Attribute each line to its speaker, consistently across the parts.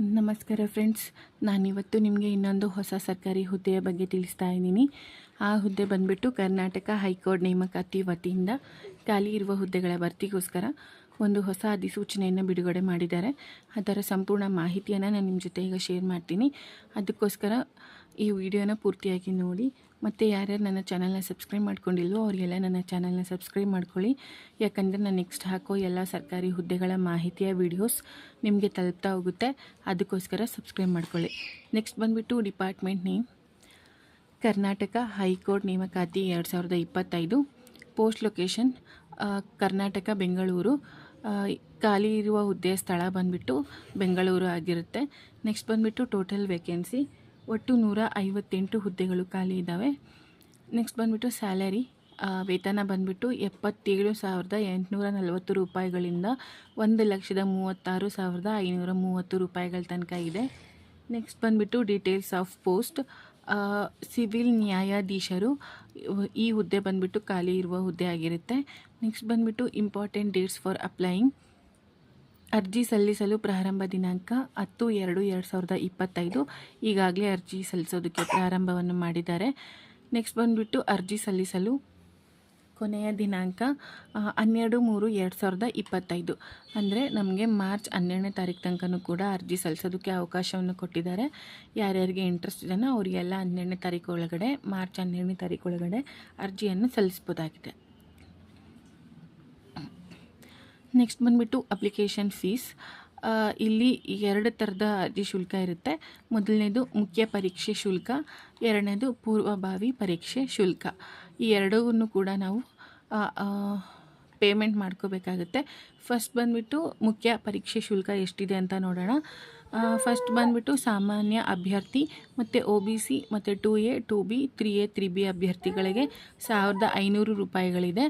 Speaker 1: ನಮಸ್ಕಾರ ಫ್ರೆಂಡ್ಸ್. ನಾನಿವತ್ತು ನಿಮಗೆ ಇನ್ನೊಂದು ಹೊಸ ಸರ್ಕಾರಿ ಹುದ್ದೆಯ ಬಗ್ಗೆ ತಿಳಿಸ್ತಾ ಇದ್ದೀನಿ. ಆ ಹುದ್ದೆ ಬಂದುಬಿಟ್ಟು ಕರ್ನಾಟಕ ಹೈಕೋರ್ಟ್ ನೇಮಕಾತಿ ವತಿಯಿಂದ ಖಾಲಿ ಇರುವ ಹುದ್ದೆಗಳ ಭರ್ತಿಗೋಸ್ಕರ ಒಂದು ಹೊಸ ಅಧಿಸೂಚನೆಯನ್ನು ಬಿಡುಗಡೆ ಮಾಡಿದ್ದಾರೆ. ಅದರ ಸಂಪೂರ್ಣ ಮಾಹಿತಿಯನ್ನು ನಾನು ನಿಮ್ಮ ಜೊತೆ ಈಗ ಶೇರ್ ಮಾಡ್ತೀನಿ. ಅದಕ್ಕೋಸ್ಕರ ಈ ವಿಡಿಯೋನ ಪೂರ್ತಿಯಾಗಿ ನೋಡಿ. ಮತ್ತು ಯಾರ್ಯಾರು ನನ್ನ ಚಾನಲ್ನ ಸಬ್ಸ್ಕ್ರೈಬ್ ಮಾಡ್ಕೊಂಡಿಲ್ವೋ ಅವರಿಗೆಲ್ಲ ನನ್ನ ಚಾನಲ್ನ ಸಬ್ಸ್ಕ್ರೈಬ್ ಮಾಡ್ಕೊಳ್ಳಿ. ಯಾಕಂದರೆ ನಾನು ನೆಕ್ಸ್ಟ್ ಹಾಕೋ ಎಲ್ಲ ಸರ್ಕಾರಿ ಹುದ್ದೆಗಳ ಮಾಹಿತಿಯ ವಿಡಿಯೋಸ್ ನಿಮಗೆ ತಲುಪ್ತಾ ಹೋಗುತ್ತೆ. ಅದಕ್ಕೋಸ್ಕರ ಸಬ್ಸ್ಕ್ರೈಬ್ ಮಾಡ್ಕೊಳ್ಳಿ. ನೆಕ್ಸ್ಟ್ ಬಂದುಬಿಟ್ಟು ಡಿಪಾರ್ಟ್ಮೆಂಟ್ ನೇಮ್ ಕರ್ನಾಟಕ ಹೈಕೋರ್ಟ್ ನೇಮಕಾತಿ ಎರಡು ಸಾವಿರದ ಇಪ್ಪತ್ತೈದು. Post location Karnataka, Bengaluru. ಖಾಲಿ ಇರುವ ಹುದ್ದೆಯ ಸ್ಥಳ ಬಂದುಬಿಟ್ಟು ಬೆಂಗಳೂರು ಆಗಿರುತ್ತೆ. ನೆಕ್ಸ್ಟ್ ಬಂದುಬಿಟ್ಟು ಟೋಟಲ್ ವೇಕೆನ್ಸಿ ಒಟ್ಟು ನೂರ ಐವತ್ತೆಂಟು ಹುದ್ದೆಗಳು ಖಾಲಿ ಇದ್ದಾವೆ. ನೆಕ್ಸ್ಟ್ ಬಂದುಬಿಟ್ಟು ಸ್ಯಾಲರಿ ವೇತನ ಬಂದುಬಿಟ್ಟು ಎಪ್ಪತ್ತೇಳು ಸಾವಿರದ ಎಂಟುನೂರ ನಲವತ್ತು ರೂಪಾಯಿಗಳಿಂದ ಒಂದು ಲಕ್ಷದ ಮೂವತ್ತಾರು ಸಾವಿರದ ಐನೂರ ಮೂವತ್ತು ರೂಪಾಯಿಗಳ ತನಕ ಇದೆ. ನೆಕ್ಸ್ಟ್ ಬಂದುಬಿಟ್ಟು ಡೀಟೇಲ್ಸ್ ಆಫ್ ಪೋಸ್ಟ್ ಸಿವಿಲ್ ನ್ಯಾಯಾಧೀಶರು ಈ ಹುದ್ದೆ ಬಂದುಬಿಟ್ಟು ಖಾಲಿ ಇರುವ ಹುದ್ದೆ ಆಗಿರುತ್ತೆ. ನೆಕ್ಸ್ಟ್ ಬಂದುಬಿಟ್ಟು ಇಂಪಾರ್ಟೆಂಟ್ ಡೇಟ್ಸ್ ಫಾರ್ ಅಪ್ಲೈಯಿಂಗ್ ಅರ್ಜಿ ಸಲ್ಲಿಸಲು ಪ್ರಾರಂಭ ದಿನಾಂಕ ಹತ್ತು ಎರಡು ಎರಡು ಸಾವಿರದ ಇಪ್ಪತ್ತೈದು. ಈಗಾಗಲೇ ಅರ್ಜಿ ಸಲ್ಲಿಸೋದಕ್ಕೆ ಪ್ರಾರಂಭವನ್ನು ಮಾಡಿದ್ದಾರೆ. ನೆಕ್ಸ್ಟ್ ಬಂದುಬಿಟ್ಟು ಅರ್ಜಿ ಸಲ್ಲಿಸಲು ಕೊನೆಯ ದಿನಾಂಕ ಹನ್ನೆರಡು ಮೂರು ಎರಡು ಸಾವಿರದ ಇಪ್ಪತ್ತೈದು. ಅಂದರೆ ನಮಗೆ ಮಾರ್ಚ್ ಹನ್ನೆರಡನೇ ತಾರೀಕು ತನಕನೂ ಕೂಡ ಅರ್ಜಿ ಸಲ್ಲಿಸೋದಕ್ಕೆ ಅವಕಾಶವನ್ನು ಕೊಟ್ಟಿದ್ದಾರೆ. ಯಾರ್ಯಾರಿಗೆ ಇಂಟ್ರೆಸ್ಟ್ ಇದೆಯೋ ಅವರಿಗೆಲ್ಲ ಹನ್ನೆರಡನೇ ತಾರೀಕು ಒಳಗಡೆ, ಮಾರ್ಚ್ ಹನ್ನೆರಡನೇ ತಾರೀಕು ಒಳಗಡೆ ಅರ್ಜಿಯನ್ನು ಸಲ್ಲಿಸ್ಬೋದಾಗಿದೆ ನೆಕ್ಸ್ಟ್ ಬಂದುಬಿಟ್ಟು ಅಪ್ಲಿಕೇಶನ್ ಫೀಸ್ ಇಲ್ಲಿ ಎರಡು ಥರದ ಅರ್ಜಿ ಶುಲ್ಕ ಇರುತ್ತೆ. ಮೊದಲನೇದು ಮುಖ್ಯ ಪರೀಕ್ಷೆ ಶುಲ್ಕ, ಎರಡನೇದು ಪೂರ್ವಭಾವಿ ಪರೀಕ್ಷೆ ಶುಲ್ಕ. ಈ ಎರಡೂ ಕೂಡ ನಾವು ಪೇಮೆಂಟ್ ಮಾಡ್ಕೋಬೇಕಾಗುತ್ತೆ. ಫಸ್ಟ್ ಬಂದುಬಿಟ್ಟು ಮುಖ್ಯ ಪರೀಕ್ಷೆ ಶುಲ್ಕ ಎಷ್ಟಿದೆ ಅಂತ ನೋಡೋಣ. ಫಸ್ಟ್ ಬಂದುಬಿಟ್ಟು ಸಾಮಾನ್ಯ ಅಭ್ಯರ್ಥಿ ಮತ್ತು ಒ ಬಿ ಸಿ ಮತ್ತು two A two B three A three B ಅಭ್ಯರ್ಥಿಗಳಿಗೆ ಸಾವಿರದ ಐನೂರು ರೂಪಾಯಿಗಳಿದೆ.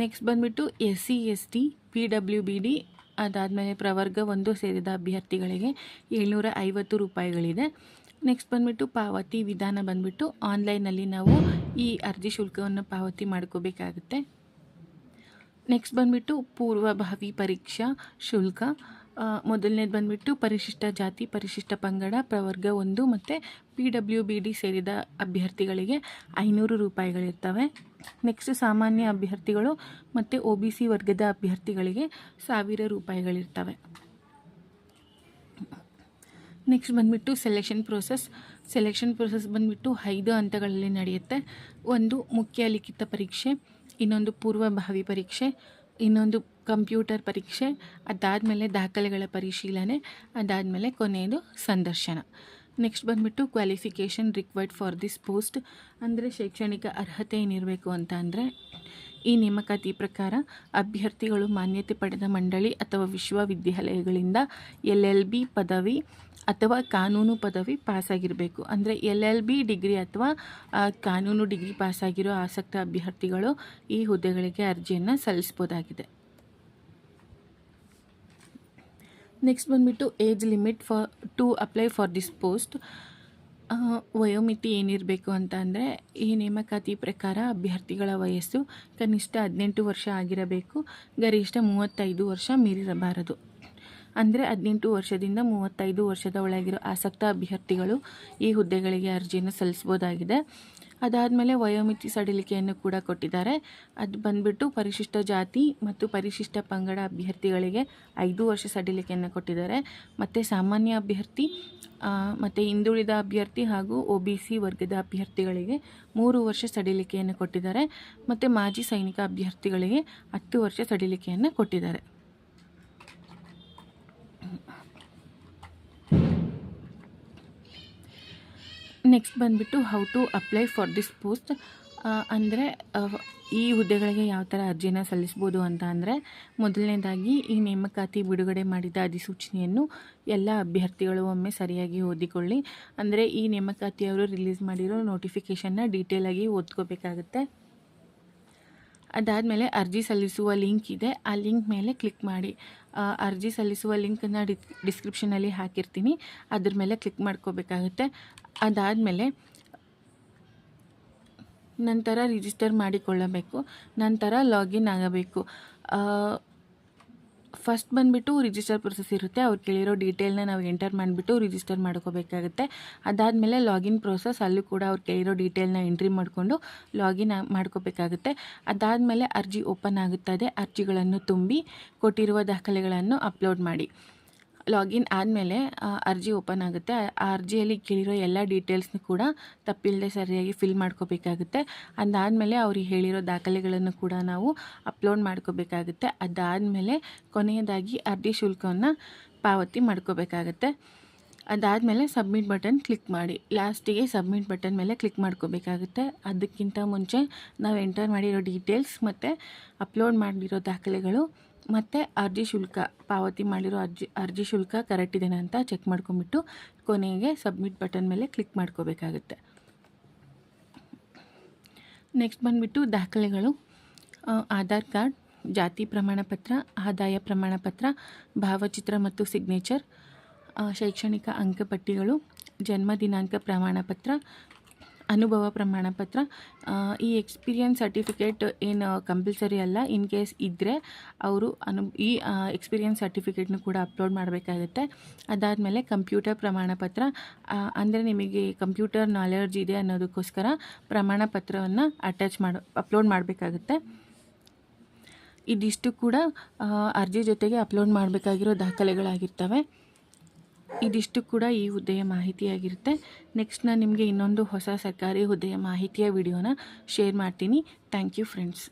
Speaker 1: ನೆಕ್ಸ್ಟ್ ಬಂದುಬಿಟ್ಟು S C S T P W B D ಅದಾದಮೇಲೆ ಪ್ರವರ್ಗ ಒಂದು ಸೇರಿದ ಅಭ್ಯರ್ಥಿಗಳಿಗೆ ಏಳ್ನೂರ ಐವತ್ತು ರೂಪಾಯಿಗಳಿದೆ. ನೆಕ್ಸ್ಟ್ ಬಂದುಬಿಟ್ಟು ಪಾವತಿ ವಿಧಾನ ಬಂದುಬಿಟ್ಟು ಆನ್ಲೈನಲ್ಲಿ ನಾವು ಈ ಅರ್ಜಿ ಶುಲ್ಕವನ್ನು ಪಾವತಿ ಮಾಡ್ಕೋಬೇಕಾಗುತ್ತೆ. ನೆಕ್ಸ್ಟ್ ಬಂದುಬಿಟ್ಟು ಪೂರ್ವಭಾವಿ ಪರೀಕ್ಷಾ ಶುಲ್ಕ. ಮೊದಲನೇದು ಬಂದುಬಿಟ್ಟು ಪರಿಶಿಷ್ಟ ಜಾತಿ, ಪರಿಶಿಷ್ಟ ಪಂಗಡ, ಪ್ರವರ್ಗ ಒಂದು ಮತ್ತು ಪಿ ಡಬ್ಲ್ಯೂ ಬಿ ಡಿ ಸೇರಿದ ಅಭ್ಯರ್ಥಿಗಳಿಗೆ ಐನೂರು ರೂಪಾಯಿಗಳಿರ್ತವೆ. ನೆಕ್ಸ್ಟ್ ಸಾಮಾನ್ಯ ಅಭ್ಯರ್ಥಿಗಳು ಮತ್ತು ಒ ಬಿ ಸಿ ವರ್ಗದ ಅಭ್ಯರ್ಥಿಗಳಿಗೆ ಸಾವಿರ ರೂಪಾಯಿಗಳಿರ್ತವೆ. ನೆಕ್ಸ್ಟ್ ಬಂದುಬಿಟ್ಟು ಸೆಲೆಕ್ಷನ್ ಪ್ರೋಸೆಸ್ ಸೆಲೆಕ್ಷನ್ ಪ್ರೋಸೆಸ್ ಬಂದುಬಿಟ್ಟು ಐದು ಹಂತಗಳಲ್ಲಿ ನಡೆಯುತ್ತೆ. ಒಂದು ಮುಖ್ಯ ಲಿಖಿತ ಪರೀಕ್ಷೆ, ಇನ್ನೊಂದು ಪೂರ್ವಭಾವಿ ಪರೀಕ್ಷೆ, ಇನ್ನೊಂದು ಕಂಪ್ಯೂಟರ್ ಪರೀಕ್ಷೆ, ಅದಾದಮೇಲೆ ದಾಖಲೆಗಳ ಪರಿಶೀಲನೆ, ಅದಾದಮೇಲೆ ಕೊನೆಯದು ಸಂದರ್ಶನ. ನೆಕ್ಸ್ಟ್ ಬಂದುಬಿಟ್ಟು qualification required for this post ಅಂದರೆ ಶೈಕ್ಷಣಿಕ ಅರ್ಹತೆ ಏನಿರಬೇಕು ಅಂತ ಅಂದರೆ, ಈ ನೇಮಕಾತಿ ಪ್ರಕಾರ ಅಭ್ಯರ್ಥಿಗಳು ಮಾನ್ಯತೆ ಪಡೆದ ಮಂಡಳಿ ಅಥವಾ ವಿಶ್ವವಿದ್ಯಾಲಯಗಳಿಂದ ಎಲ್ ಎಲ್ ಬಿ ಪದವಿ ಅಥವಾ ಕಾನೂನು ಪದವಿ ಪಾಸಾಗಿರಬೇಕು. ಅಂದರೆ ಎಲ್ ಎಲ್ ಬಿ ಡಿಗ್ರಿ ಅಥವಾ ಕಾನೂನು ಡಿಗ್ರಿ ಪಾಸಾಗಿರೋ ಆಸಕ್ತ ಅಭ್ಯರ್ಥಿಗಳು ಈ ಹುದ್ದೆಗಳಿಗೆ ಅರ್ಜಿಯನ್ನು ಸಲ್ಲಿಸ್ಬೋದಾಗಿದೆ ನೆಕ್ಸ್ಟ್ ಬಂದುಬಿಟ್ಟು age limit for to apply for this post ವಯೋಮಿತಿ ಏನಿರಬೇಕು ಅಂತ ಅಂದರೆ ಈ ನೇಮಕಾತಿ ಪ್ರಕಾರ ಅಭ್ಯರ್ಥಿಗಳ ವಯಸ್ಸು ಕನಿಷ್ಠ ಹದಿನೆಂಟು ವರ್ಷ ಆಗಿರಬೇಕು. ಗರಿಷ್ಠ ಮೂವತ್ತೈದು ವರ್ಷ ಮೀರಿರಬಾರದು. ಅಂದರೆ ಹದಿನೆಂಟು ವರ್ಷದಿಂದ ಮೂವತ್ತೈದು ವರ್ಷದ ಒಳಗಿರೋ ಆಸಕ್ತ ಅಭ್ಯರ್ಥಿಗಳು ಈ ಹುದ್ದೆಗಳಿಗೆ ಅರ್ಜಿಯನ್ನು ಸಲ್ಲಿಸ್ಬೋದಾಗಿದೆ ಅದಾದಮೇಲೆ ವಯೋಮಿತಿ ಸಡಿಲಿಕೆಯನ್ನು ಕೂಡ ಕೊಟ್ಟಿದ್ದಾರೆ. ಅದು ಬಂದ್ಬಿಟ್ಟು ಪರಿಶಿಷ್ಟ ಜಾತಿ ಮತ್ತು ಪರಿಶಿಷ್ಟ ಪಂಗಡ ಅಭ್ಯರ್ಥಿಗಳಿಗೆ ಐದು ವರ್ಷ ಸಡಿಲಿಕೆಯನ್ನು ಕೊಟ್ಟಿದ್ದಾರೆ. ಮತ್ತು ಸಾಮಾನ್ಯ ಅಭ್ಯರ್ಥಿ ಮತ್ತು ಹಿಂದುಳಿದ ಅಭ್ಯರ್ಥಿ ಹಾಗೂ ಒ ವರ್ಗದ ಅಭ್ಯರ್ಥಿಗಳಿಗೆ ಮೂರು ವರ್ಷ ಸಡಿಲಿಕೆಯನ್ನು ಕೊಟ್ಟಿದ್ದಾರೆ. ಮತ್ತು ಮಾಜಿ ಸೈನಿಕ ಅಭ್ಯರ್ಥಿಗಳಿಗೆ ಹತ್ತು ವರ್ಷ ಸಡಿಲಿಕೆಯನ್ನು ಕೊಟ್ಟಿದ್ದಾರೆ. ನೆಕ್ಸ್ಟ್ ಬಂದುಬಿಟ್ಟು how to apply for this post ಅಂದರೆ ಈ ಹುದ್ದೆಗಳಿಗೆ ಯಾವ ಥರ ಅರ್ಜಿನ ಸಲ್ಲಿಸ್ಬೋದು ಅಂತ ಅಂದರೆ, ಮೊದಲನೇದಾಗಿ ಈ ನೇಮಕಾತಿ ಬಿಡುಗಡೆ ಮಾಡಿದ ಅಧಿಸೂಚನೆಯನ್ನು ಎಲ್ಲ ಅಭ್ಯರ್ಥಿಗಳು ಒಮ್ಮೆ ಸರಿಯಾಗಿ ಓದಿಕೊಳ್ಳಿ. ಅಂದರೆ, ಈ ನೇಮಕಾತಿಯವರು ರಿಲೀಸ್ ಮಾಡಿರೋ ನೋಟಿಫಿಕೇಷನ್ನ ಡೀಟೇಲಾಗಿ ಓದ್ಕೋಬೇಕಾಗುತ್ತೆ. ಅದಾದಮೇಲೆ ಅರ್ಜಿ ಸಲ್ಲಿಸುವ ಲಿಂಕ್ ಇದೆ. ಆ ಲಿಂಕ್ ಮೇಲೆ ಕ್ಲಿಕ್ ಮಾಡಿ. ಅರ್ಜಿ ಸಲ್ಲಿಸುವ ಲಿಂಕನ್ನು ಡಿ ಡಿಸ್ಕ್ರಿಪ್ಷನಲ್ಲಿ ಹಾಕಿರ್ತೀನಿ. ಅದ್ರ ಮೇಲೆ ಕ್ಲಿಕ್ ಮಾಡ್ಕೋಬೇಕಾಗುತ್ತೆ. ಅದಾದಮೇಲೆ ನಂತರ ರಿಜಿಸ್ಟರ್ ಮಾಡಿಕೊಳ್ಳಬೇಕು. ನಂತರ ಲಾಗಿನ್ ಆಗಬೇಕು. ಫಸ್ಟ್ ಬಂದುಬಿಟ್ಟು ರಿಜಿಸ್ಟರ್ ಪ್ರೊಸೆಸ್ ಇರುತ್ತೆ. ಅವ್ರು ಕೇಳಿರೋ ಡೀಟೇಲ್ನ ನಾವು ಎಂಟರ್ ಮಾಡಿಬಿಟ್ಟು ರಿಜಿಸ್ಟರ್ ಮಾಡ್ಕೋಬೇಕಾಗುತ್ತೆ. ಅದಾದಮೇಲೆ ಲಾಗಿನ್ ಪ್ರೋಸೆಸ್ ಅಲ್ಲೂ ಕೂಡ ಅವ್ರು ಕೇಳಿರೋ ಡೀಟೇಲ್ನ ಎಂಟ್ರಿ ಮಾಡಿಕೊಂಡು ಲಾಗಿನ್ ಮಾಡ್ಕೋಬೇಕಾಗುತ್ತೆ. ಅದಾದಮೇಲೆ ಅರ್ಜಿ ಓಪನ್ ಆಗುತ್ತದೆ. ಅರ್ಜಿಗಳನ್ನು ತುಂಬಿ ಕೊಟ್ಟಿರುವ ದಾಖಲೆಗಳನ್ನು ಅಪ್ಲೋಡ್ ಮಾಡಿ. ಲಾಗಿನ್ ಆದಮೇಲೆ ಅರ್ಜಿ ಓಪನ್ ಆಗುತ್ತೆ. ಆ ಅರ್ಜಿಯಲ್ಲಿ ಕೇಳಿರೋ ಎಲ್ಲ ಡೀಟೇಲ್ಸ್ನೂ ಕೂಡ ತಪ್ಪಿಲ್ಲದೆ ಸರಿಯಾಗಿ ಫಿಲ್ ಮಾಡ್ಕೋಬೇಕಾಗುತ್ತೆ. ಅದಾದಮೇಲೆ ಅವ್ರಿಗೆ ಹೇಳಿರೋ ದಾಖಲೆಗಳನ್ನು ಕೂಡ ನಾವು ಅಪ್ಲೋಡ್ ಮಾಡ್ಕೋಬೇಕಾಗುತ್ತೆ. ಅದಾದಮೇಲೆ ಕೊನೆಯದಾಗಿ ಅರ್ಜಿ ಶುಲ್ಕವನ್ನು ಪಾವತಿ ಮಾಡ್ಕೋಬೇಕಾಗತ್ತೆ. ಅದಾದಮೇಲೆ ಸಬ್ಮಿಟ್ ಬಟನ್ ಕ್ಲಿಕ್ ಮಾಡಿ. ಲಾಸ್ಟಿಗೆ ಸಬ್ಮಿಟ್ ಬಟನ್ ಮೇಲೆ ಕ್ಲಿಕ್ ಮಾಡ್ಕೋಬೇಕಾಗುತ್ತೆ. ಅದಕ್ಕಿಂತ ಮುಂಚೆ ನಾವು ಎಂಟರ್ ಮಾಡಿರೋ ಡೀಟೇಲ್ಸ್ ಮತ್ತು ಅಪ್ಲೋಡ್ ಮಾಡಿರೋ ದಾಖಲೆಗಳು ಮತ್ತು ಅರ್ಜಿ ಶುಲ್ಕ, ಪಾವತಿ ಮಾಡಿರೋ ಅರ್ಜಿ ಅರ್ಜಿ ಶುಲ್ಕ ಕರೆಕ್ಟ್ ಇದೆಯಾ ಅಂತ ಚೆಕ್ ಮಾಡ್ಕೊಂಬಿಟ್ಟು ಕೊನೆಗೆ ಸಬ್ಮಿಟ್ ಬಟನ್ ಮೇಲೆ ಕ್ಲಿಕ್ ಮಾಡ್ಕೋಬೇಕಾಗುತ್ತೆ. ನೆಕ್ಸ್ಟ್ ಬಂದುಬಿಟ್ಟು ದಾಖಲೆಗಳು. ಆಧಾರ್ ಕಾರ್ಡ್, ಜಾತಿ ಪ್ರಮಾಣ ಪತ್ರ, ಆದಾಯ ಪ್ರಮಾಣ ಪತ್ರ, ಭಾವಚಿತ್ರ ಮತ್ತು ಸಿಗ್ನೇಚರ್ ಶೈಕ್ಷಣಿಕ ಅಂಕಪಟ್ಟಿಗಳು ಜನ್ಮ ದಿನಾಂಕ ಪ್ರಮಾಣ ಪತ್ರ ಅನುಭವ ಪ್ರಮಾಣ ಪತ್ರ ಈ ಎಕ್ಸ್ಪೀರಿಯನ್ಸ್ ಸರ್ಟಿಫಿಕೇಟ್ ಏನು ಕಂಪಲ್ಸರಿ ಅಲ್ಲ ಇನ್ ಕೇಸ್ ಇದ್ದರೆ ಅವರು ಅನು, ಈ ಎಕ್ಸ್ಪೀರಿಯನ್ಸ್ ಸರ್ಟಿಫಿಕೇಟ್ನು ಕೂಡ ಅಪ್ಲೋಡ್ ಮಾಡಬೇಕಾಗುತ್ತೆ. ಅದಾದಮೇಲೆ ಕಂಪ್ಯೂಟರ್ ಪ್ರಮಾಣ ಪತ್ರ ಅಂದರೆ ನಿಮಗೆ ಕಂಪ್ಯೂಟರ್ ನಾಲೆಡ್ಜ್ ಇದೆ ಅನ್ನೋದಕ್ಕೋಸ್ಕರ ಪ್ರಮಾಣ ಪತ್ರವನ್ನು ಅಟ್ಯಾಚ್ ಮಾಡ ಅಪ್ಲೋಡ್ ಮಾಡಬೇಕಾಗುತ್ತೆ. ಇದಿಷ್ಟು ಕೂಡ ಅರ್ಜಿ ಜೊತೆಗೆ ಅಪ್ಲೋಡ್ ಮಾಡಬೇಕಾಗಿರೋ ದಾಖಲೆಗಳಾಗಿರ್ತವೆ. ಇದಿಷ್ಟು ಕೂಡ ಈ ಹುದ್ದೆಯ ಮಾಹಿತಿಯಾಗಿರುತ್ತೆ. ನೆಕ್ಸ್ಟ್ ನಾನು ನಿಮಗೆ ಇನ್ನೊಂದು ಹೊಸ ಸರ್ಕಾರಿ ಹುದ್ದೆಯ ಮಾಹಿತಿಯ ವಿಡಿಯೋನ ಶೇರ್ ಮಾಡ್ತೀನಿ. Thank you friends